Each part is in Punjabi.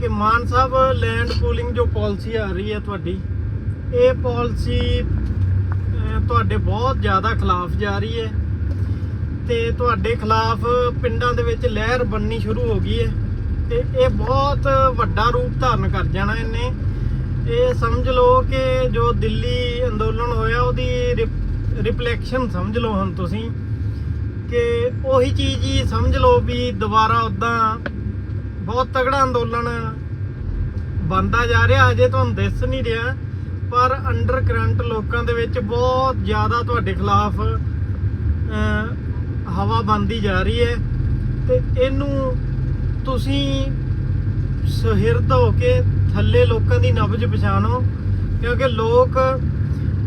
ਕਿ ਮਾਨ ਸਾਹਿਬ ਲੈਂਡ ਪੂਲਿੰਗ ਜੋ ਪਾਲਿਸੀ ਆ ਰਹੀ ਹੈ ਤੁਹਾਡੀ, ਇਹ ਪਾਲਿਸੀ ਤੁਹਾਡੇ ਬਹੁਤ ਜ਼ਿਆਦਾ ਖਿਲਾਫ ਜਾ ਰਹੀ ਹੈ ਤੇ ਤੁਹਾਡੇ ਖਿਲਾਫ ਪਿੰਡਾਂ ਦੇ ਵਿੱਚ ਲਹਿਰ ਬੰਨੀ ਸ਼ੁਰੂ ਹੋ ਗਈ ਹੈ ਤੇ ਇਹ ਬਹੁਤ ਵੱਡਾ ਰੂਪ ਧਾਰਨ ਕਰ ਜਾਣਾ ਇਹਨੇ। ਇਹ ਸਮਝ ਲਓ ਕਿ ਜੋ ਦਿੱਲੀ ਅੰਦੋਲਨ ਹੋਇਆ, ਉਹਦੀ ਰਿਫਲੈਕਸ਼ਨ ਸਮਝ ਲਓ ਹੁਣ ਤੁਸੀਂ, ਕਿ ਉਹੀ ਚੀਜ਼ ਹੀ ਸਮਝ ਲਓ ਵੀ ਦੁਬਾਰਾ ਉਦਾਂ ਬਹੁਤ ਤਗੜਾ ਅੰਦੋਲਨ ਬੰਦਾ ਜਾ ਰਿਹਾ ਅਜੇ ਤੁਹਾਨੂੰ ਦਿਸ ਨਹੀਂ ਰਿਹਾ, ਪਰ ਅੰਡਰ ਕਰੰਟ ਲੋਕਾਂ ਦੇ ਵਿੱਚ ਬਹੁਤ ਜ਼ਿਆਦਾ ਤੁਹਾਡੇ ਖਿਲਾਫ ਹਵਾ ਬੰਦੀ ਜਾ ਰਹੀ ਹੈ ਤੇ ਇਹਨੂੰ ਤੁਸੀਂ ਸੁਹਿਰਦ ਹੋ ਕੇ ਥੱਲੇ ਲੋਕਾਂ ਦੀ ਨਬਜ ਪਛਾਣੋ, ਕਿਉਂਕਿ ਲੋਕ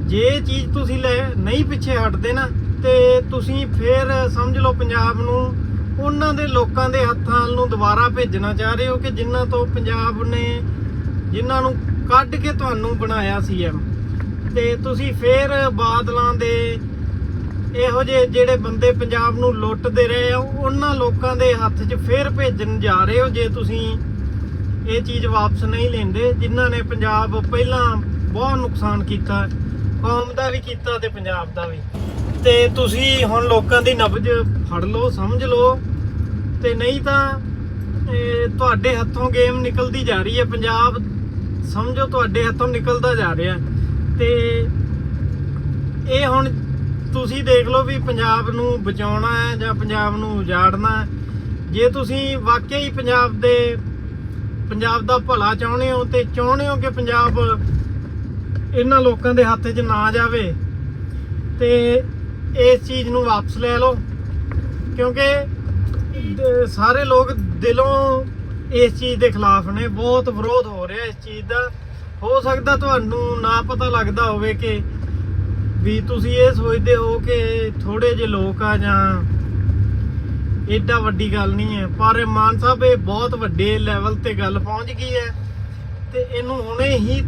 ਜੇ ਚੀਜ਼ ਤੁਸੀਂ ਲੈ ਨਹੀਂ ਪਿੱਛੇ ਹਟਦੇ ਨਾ, ਤੇ ਤੁਸੀਂ ਫੇਰ ਸਮਝ ਲਓ ਪੰਜਾਬ ਨੂੰ ਉਹਨਾਂ ਦੇ ਲੋਕਾਂ ਦੇ ਹੱਥਾਂ ਨੂੰ ਦੁਬਾਰਾ ਭੇਜਣਾ ਚਾਹ ਰਹੇ ਹੋ ਕਿ ਜਿਨ੍ਹਾਂ ਤੋਂ ਪੰਜਾਬ ਨੇ ਜਿਨ੍ਹਾਂ ਨੂੰ ਕੱਢ ਕੇ ਤੁਹਾਨੂੰ ਬਣਾਇਆ ਸੀ ਐਮ ਤੇ ਤੁਸੀਂ ਫੇਰ ਬਾਦਲਾਂ ਦੇ ਇਹੋ ਜਿਹੇ ਜਿਹੜੇ ਬੰਦੇ ਪੰਜਾਬ ਨੂੰ ਲੁੱਟਦੇ ਰਹੇ ਆ, ਉਹਨਾਂ ਲੋਕਾਂ ਦੇ ਹੱਥ 'ਚ ਫੇਰ ਭੇਜਣ ਜਾ ਰਹੇ ਹੋ ਜੇ ਤੁਸੀਂ ਇਹ ਚੀਜ਼ ਵਾਪਸ ਨਹੀਂ ਲੈਂਦੇ, ਜਿਨ੍ਹਾਂ ਨੇ ਪੰਜਾਬ ਪਹਿਲਾਂ ਬਹੁਤ ਨੁਕਸਾਨ ਕੀਤਾ। ਕੌਮ ਦਾ ਵੀ ਕੀਤਾ ਤੇ ਪੰਜਾਬ ਦਾ ਵੀ। ਤੇ ਤੁਸੀਂ ਹੁਣ ਲੋਕਾਂ ਦੀ ਨਬਜ ਫੜ ਲਓ, ਸਮਝ ਲਓ। ਤੇ ਨਹੀਂ ਤਾਂ ਤੁਹਾਡੇ ਹੱਥੋਂ ਗੇਮ ਨਿਕਲਦੀ ਜਾ ਰਹੀ ਹੈ। ਪੰਜਾਬ, ਸਮਝੋ ਤੁਹਾਡੇ ਹੱਥੋਂ ਨਿਕਲਦਾ ਜਾ ਰਿਹਾ। ਤੇ ਇਹ ਹੁਣ ਤੁਸੀਂ ਦੇਖ ਲਓ ਵੀ ਪੰਜਾਬ ਨੂੰ ਬਚਾਉਣਾ ਹੈ ਜਾਂ ਪੰਜਾਬ ਨੂੰ ਉਜਾੜਨਾ ਹੈ। ਜੇ ਤੁਸੀਂ ਵਾਕਿਆ ਹੀ ਪੰਜਾਬ ਦੇ, ਪੰਜਾਬ ਦਾ ਭਲਾ ਚਾਹੁੰਦੇ ਹੋ ਤੇ ਚਾਹੁੰਦੇ ਹੋ ਕਿ ਪੰਜਾਬ ਇਹਨਾਂ ਲੋਕਾਂ ਦੇ ਹੱਥ 'ਚ ਨਾ ਜਾਵੇ ਤੇ ਇਸ ਚੀਜ਼ ਨੂੰ ਵਾਪਸ ਲੈ ਲਓ। ਕਿਉਂਕਿ ਸਾਰੇ ਲੋਕ ਦਿਲੋਂ ਇਸ ਚੀਜ਼ ਦੇ ਖਿਲਾਫ ਨੇ, ਬਹੁਤ ਵਿਰੋਧ ਹੋ ਰਿਹਾ ਇਸ ਚੀਜ਼ ਦਾ। ਹੋ ਸਕਦਾ ਤੁਹਾਨੂੰ ਨਾ ਪਤਾ ਲੱਗਦਾ ਹੋਵੇ ਕਿ ਵੀ ਤੁਸੀਂ ਇਹ ਸੋਚਦੇ ਹੋ ਕਿ ਥੋੜੇ ਜਿਹੇ ਲੋਕ ਆ ਜਾਂ ਏਡਾ ਵੱਡੀ ਗੱਲ ਨਹੀਂ ਹੈ। ਪਰ ਮਾਨ ਸਾਹਿਬ, ਇਹ ਬਹੁਤ ਵੱਡੇ ਲੈਵਲ ਤੇ ਗੱਲ ਪਹੁੰਚ ਗਈ ਹੈ ਤੇ ਇਹਨੂੰ ਹੁਣੇ ਹੀ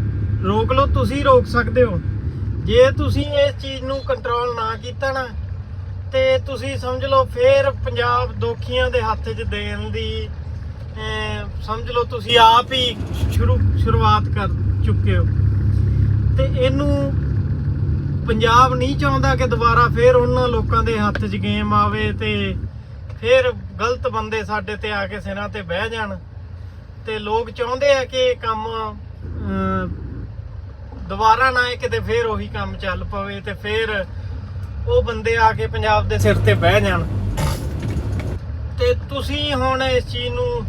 ਰੋਕ ਲਓ, ਤੁਸੀਂ ਰੋਕ ਸਕਦੇ ਹੋ। ਜੇ ਤੁਸੀਂ ਇਸ ਚੀਜ਼ ਨੂੰ ਕੰਟਰੋਲ ਨਾ ਕੀਤਾ ਨਾ, ਤੇ ਤੁਸੀਂ ਸਮਝ ਲਓ, ਫੇਰ ਪੰਜਾਬ ਦੋਖੀਆਂ ਦੇ ਹੱਥ 'ਚ ਦੇਣ ਦੀ ਸਮਝ ਲਓ, ਤੁਸੀਂ ਆਪ ਹੀ ਸ਼ੁਰੂ, ਸ਼ੁਰੂਆਤ ਕਰ ਚੁੱਕੇ ਹੋ। ਤੇ ਇਹਨੂੰ ਪੰਜਾਬ ਨਹੀਂ ਚਾਹੁੰਦਾ ਕਿ ਦੁਬਾਰਾ ਫੇਰ ਉਹਨਾਂ ਲੋਕਾਂ ਦੇ ਹੱਥ 'ਚ ਗੇਮ ਆਵੇ ਤੇ ਫੇਰ ਗਲਤ ਬੰਦੇ ਸਾਡੇ ਤੇ ਆ ਕੇ ਸਿਰਾਂ ਤੇ ਬਹਿ ਜਾਣ। ਤੇ ਲੋਕ ਚਾਹੁੰਦੇ ਆ ਕਿ ਇਹ ਕੰਮ ਦੁਬਾਰਾ ਨਾ ਇਹ ਕਿਤੇ ਫੇਰ ਉਹੀ ਕੰਮ ਚੱਲ ਪਵੇ ਤੇ ਫੇਰ ਉਹ ਬੰਦੇ ਆ ਕੇ ਪੰਜਾਬ ਦੇ ਸਿਰ ਤੇ ਬਹਿ ਜਾਣ। ਤੇ ਤੁਸੀਂ ਹੁਣ ਇਸ ਚੀਜ਼ ਨੂੰ